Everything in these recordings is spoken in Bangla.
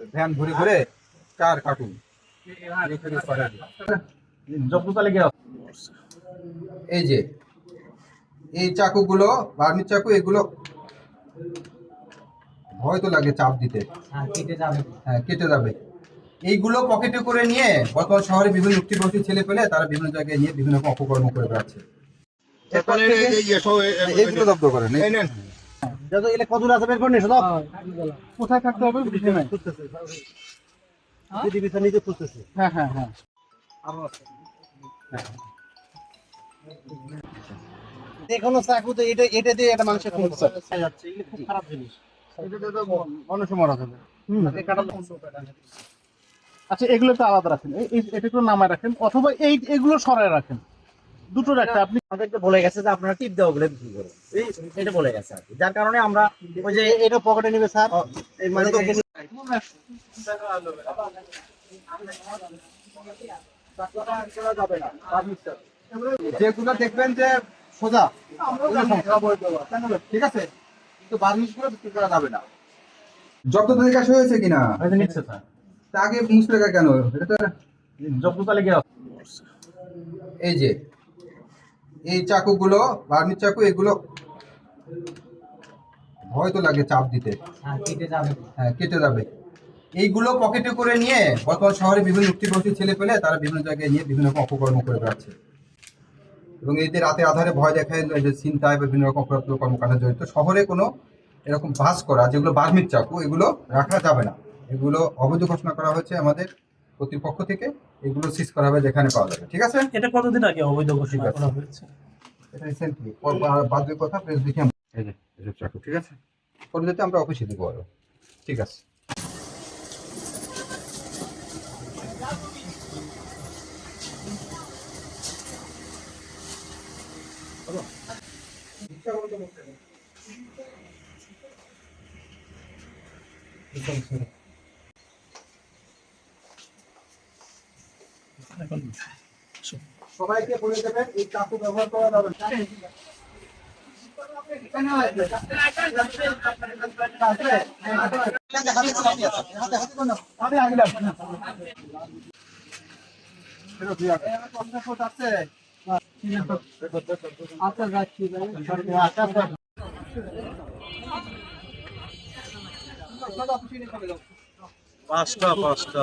ভ্যান ঘুরে ঘুরে চার কার্টুন এই যে এই চাকুগুলো বার্মির চাকু এগুলো ভয় তো লাগে চাপ দিতে। হ্যাঁ কেটে যাবে। এইগুলো পকেটে করে নিয়ে বর্তমান শহরে বিভিন্ন উক্তিপন্থী ছেলে পেলে তারা বিভিন্ন জায়গায় নিয়ে বিভিন্ন রকম অপকর্ম করে বেড়াচ্ছে। তারপরে এই- এই এসব এ- এ- এইগুলো জব্দ করেন। এই এলে কত আছে বের করে সব কোথায় থাকতে হবে? বুঝতে নাই। দিদি বিছা নিজে খুঁজতেছে। হ্যাঁ হ্যাঁ হ্যাঁ। এখনও চাকু তো এটা এটা দিয়ে একটা মানুষের খুন করছে যাচ্ছে এগুলো খুব খারাপ জিনিস। এটাতে তো মানুষও মারা যাবে। এই কাটা- আচ্ছা এগুলো তো আলাদা রাখেন। এটা একটু নামায় রাখেন। অথবা এই এগুলো সরায় রাখেন। দুটোর একটা আপনি আমাদেরকে বলে গেছে যে আপনারা টিপ দেওয়া গুলো বিক্রি করুন। এটা বলে গেছে আর কি। যার কারণে আমরা ওই যে এটা পকেটে নেবে স্যার। এই মানে যেগুলো দেখবেন যে সোজা ঠিক আছে? কিন্তু বার্মিশগুলো বিক্রি করা যাবে না। জব্দ তালিকা হয়েছে কিনা? নিচ্ছে স্যার। তা আগে মুসলে কেন? এটা তো জব্দতালে গিয়ে এই যে এই চাকুগুলো বার্মির চাকু এগুলো ভয় তো লাগে চাপ দিতে। হ্যাঁ কেটে যাবে। এইগুলো পকেটে করে নিয়ে বর্তমান শহরে বিভিন্ন উক্তিপন্থী ছেলে পেলে তারা বিভিন্ন জায়গায় নিয়ে বিভিন্ন রকম অপকর্ম করে বেড়াচ্ছে। এবং যে রাতে আধারে ভয় দেখায় যে চিন্তায় বিভিন্ন রকম অপরাধ কর্মকাণ্ডে জড়িত। শহরে কোনো এরকম বাস করা যেগুলো বার্মির চাকু এগুলো রাখা যাবে না। এগুলো অবৈধ ঘোষণা করা হয়েছে আমাদের কর্তৃপক্ষ থেকে এগুলো সিজ করা হবে যেখানে পাওয়া যাবে ঠিক আছে? এটা কতদিন আগে অবৈধ ঘোষণা। করা হয়েছে? এটা রিসেন্টলি বাদের কথা প্রেস দেখে এই যে এসব চাকু। ঠিক আছে? পরবর্তীতে আমরা অফিসে দিব আরও। ঠিক আছে। সবাইকে বলে দেবেন এই চাকু ব্যবহার করা যাবে না। পাঁচটা পাঁচটা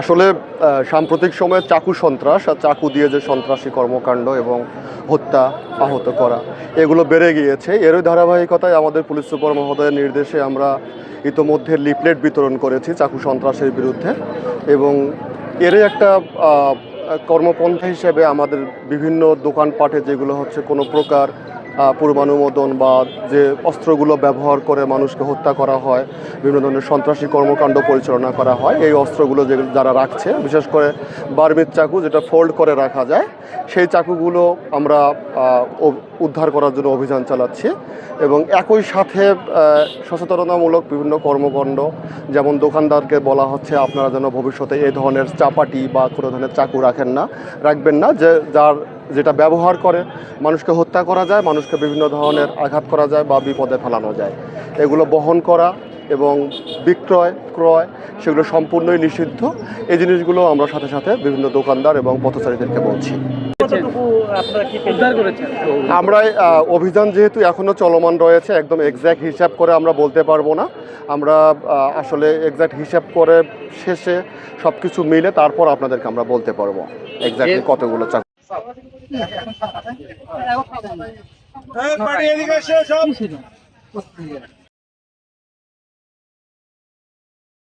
আসলে সাম্প্রতিক সময়ে চাকু সন্ত্রাস আর চাকু দিয়ে যে সন্ত্রাসী কর্মকাণ্ড এবং হত্যা আহত করা, এগুলো বেড়ে গিয়েছে। এরই ধারাবাহিকতায় আমাদের পুলিশ সুপার মহোদয়ের নির্দেশে আমরা ইতোমধ্যে লিফলেট বিতরণ করেছি চাকু সন্ত্রাসের বিরুদ্ধে এবং এরই একটা কর্মপন্থা হিসেবে আমাদের বিভিন্ন দোকানপাটে যেগুলো হচ্ছে কোনো প্রকার পূর্বানুমোদন বা যে অস্ত্রগুলো ব্যবহার করে মানুষকে হত্যা করা হয়, বিভিন্ন ধরনের সন্ত্রাসী কর্মকাণ্ড পরিচালনা করা হয়, এই অস্ত্রগুলো যে যারা রাখছে, বিশেষ করে বার্মির চাকু যেটা ফোল্ড করে রাখা যায়, সেই চাকুগুলো আমরা উদ্ধার করার জন্য অভিযান চালাচ্ছি এবং একই সাথে সচেতনতামূলক বিভিন্ন কর্মকাণ্ড, যেমন দোকানদারকে বলা হচ্ছে, আপনারা যেন ভবিষ্যতে এই ধরনের চাপাটি বা কোনো ধরনের চাকু রাখেন না, রাখবেন না, যে যার যেটা ব্যবহার করে মানুষকে হত্যা করা যায় মানুষকে বিভিন্ন ধরনের আঘাত করা যায় বা বিপদে ফেলানো যায়। এগুলো বহন করা এবং বিক্রয় ক্রয় সেগুলো সম্পূর্ণই নিষিদ্ধ। এই জিনিসগুলো আমরা সাথে সাথে বিভিন্ন দোকানদার এবং পথচারীদেরকে বলছি। আমরা অভিযান যেহেতু এখনও চলমান রয়েছে একদম এক্স্যাক্ট হিসাব করে আমরা বলতে পারব না। আমরা আসলে এক্স্যাক্ট হিসাব করে শেষে সব কিছু মিলে তারপর আপনাদেরকে আমরা বলতে পারব। এক্স্যাক্টলি কতগুলো চাকরি সব।